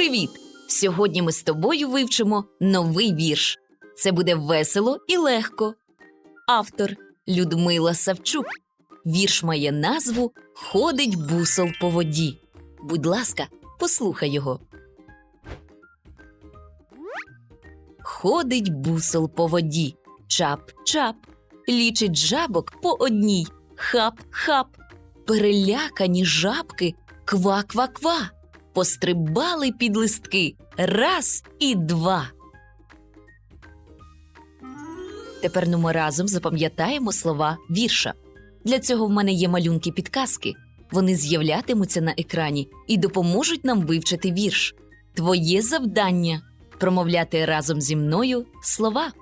Привіт! Сьогодні ми з тобою вивчимо новий вірш. Це буде весело і легко. Автор Людмила Савчук. Вірш має назву Ходить бусол по воді. Будь ласка, послухай його. Ходить бусол по воді. Чап-чап. Лічить жабок по одній. Хап-хап. Перелякані жабки ква-ква-ква. Пострибали під листки. Раз і два. Тепер ну ми разом запам'ятаємо слова вірша. Для цього в мене є малюнки підказки. Вони з'являтимуться на екрані і допоможуть нам вивчити вірш. Твоє завдання промовляти разом зі мною слова.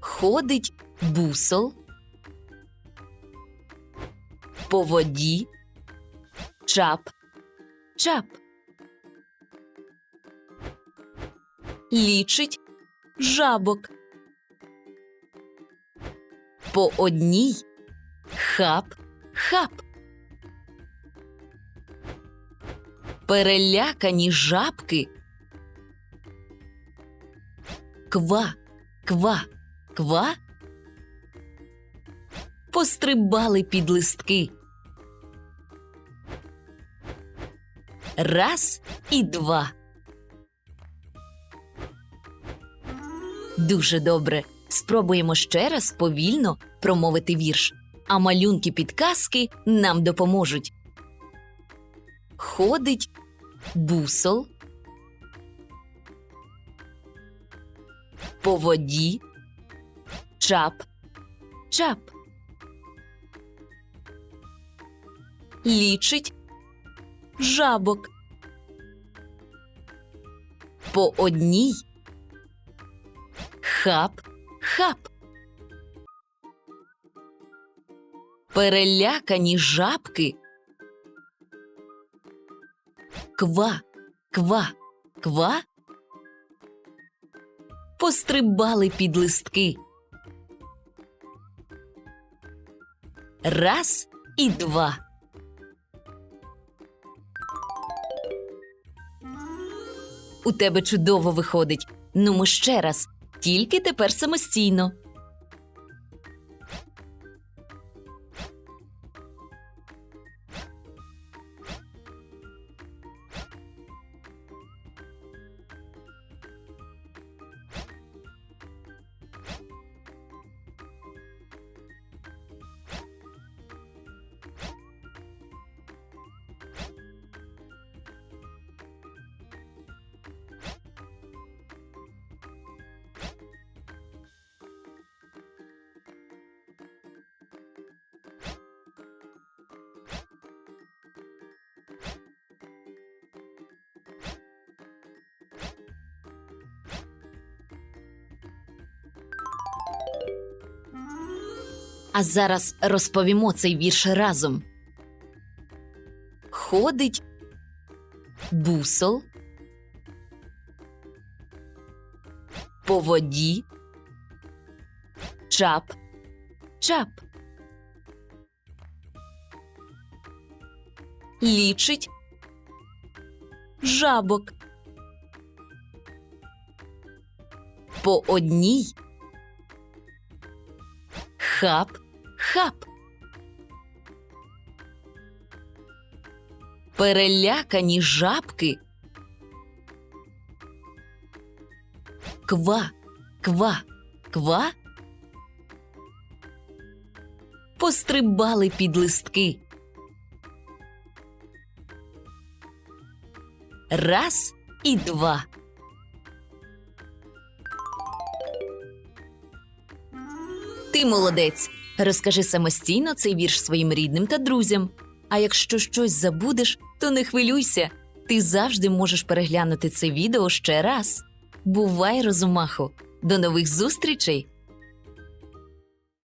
Ходить бусол по воді. Чап, чап. Лічить жабок. По одній хап, хап. Перелякані жабки. Ква, ква, ква. Пострибали під листки. Раз і два. Дуже добре. Спробуємо ще раз повільно промовити вірш, а малюнки підказки нам допоможуть. Ходить бусол по воді. Чап, чап. Лічить жабок. По одній хап, хап. Перелякані жабки. Ква, ква, ква. Пострибали під листки. Раз і два. У тебе чудово виходить. Ну, ми ще раз, тільки тепер самостійно. А зараз розповімо цей вірш разом. Ходить бусол по воді. Чап, чап. Лічить жабок. По одній хап, хап. Перелякані жабки. Ква, ква, ква. Пострибали під листки. Раз і два. Ти молодець. Розкажи самостійно цей вірш своїм рідним та друзям. А якщо щось забудеш, то не хвилюйся. Ти завжди можеш переглянути це відео ще раз. Бувай, розумаху! До нових зустрічей!